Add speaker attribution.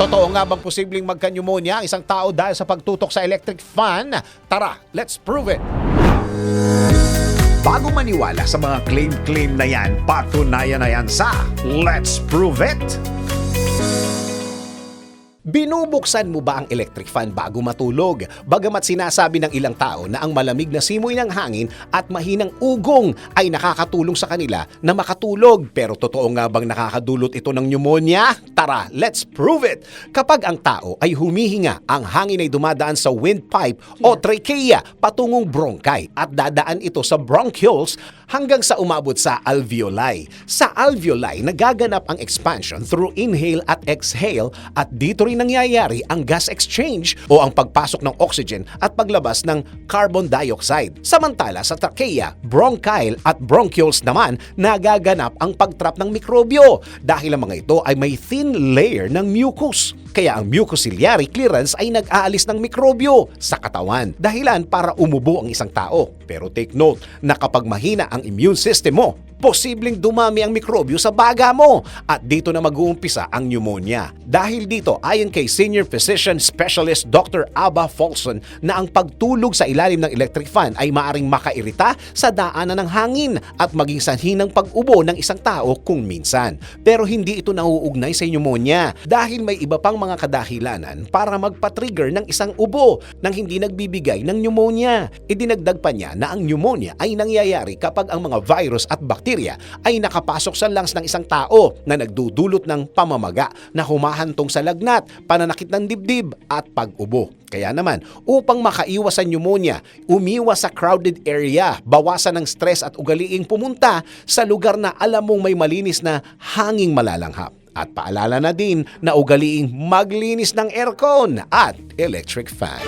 Speaker 1: Totoo nga bang posibleng magka-pneumonia ang isang tao dahil sa pagtutok sa electric fan? Tara, let's prove it!
Speaker 2: Bago maniwala sa mga claim-claim na yan, patunayan na yan sa Let's Prove It!
Speaker 1: Binubuksan mo ba ang electric fan bago matulog? Bagamat sinasabi ng ilang tao na ang malamig na simoy ng hangin at mahinang ugong ay nakakatulong sa kanila na makatulog. Pero totoo nga bang nakakadulot ito ng pneumonia? Tara, let's prove it! Kapag ang tao ay humihinga, ang hangin ay dumadaan sa windpipe o trachea patungong bronchi at dadaan ito sa bronchioles hanggang sa umabot sa alveoli. Sa alveoli, nagaganap ang expansion through inhale at exhale at dito rin nangyayari ang gas exchange o ang pagpasok ng oxygen at paglabas ng carbon dioxide. Samantala sa trachea, bronchial at bronchioles naman nagaganap ang pagtrap ng mikrobyo dahil ang mga ito ay may thin layer ng mucus. Kaya ang mucociliary clearance ay nag-aalis ng mikrobyo sa katawan dahilan para umubo ang isang tao. Pero take note na kapag mahina ang immune system mo, posibleng dumami ang mikrobyo sa baga mo at dito na mag-uumpisa ang pneumonia. Dahil dito, ayon kay Senior Physician Specialist Dr. Abba Folson na ang pagtulog sa ilalim ng electric fan ay maaring makairita sa daanan ng hangin at maging sanhi ng pag-ubo ng isang tao kung minsan. Pero hindi ito nauugnay sa pneumonia dahil may iba pang mga kadahilanan para magpa-trigger ng isang ubo nang hindi nagbibigay ng pneumonia. Idinagdag pa niya na ang pneumonia ay nangyayari kapag ang mga virus at bakterya ay nakapasok sa lungs ng isang tao na nagdudulot ng pamamaga na humahantong sa lagnat, pananakit ng dibdib at pag-ubo. Kaya naman, upang makaiwas sa pneumonia, umiwas sa crowded area, bawasan ng stress at ugaliing pumunta sa lugar na alam mong may malinis na hanging malalanghap. At paalala na din na ugaliing maglinis ng aircon at electric fan.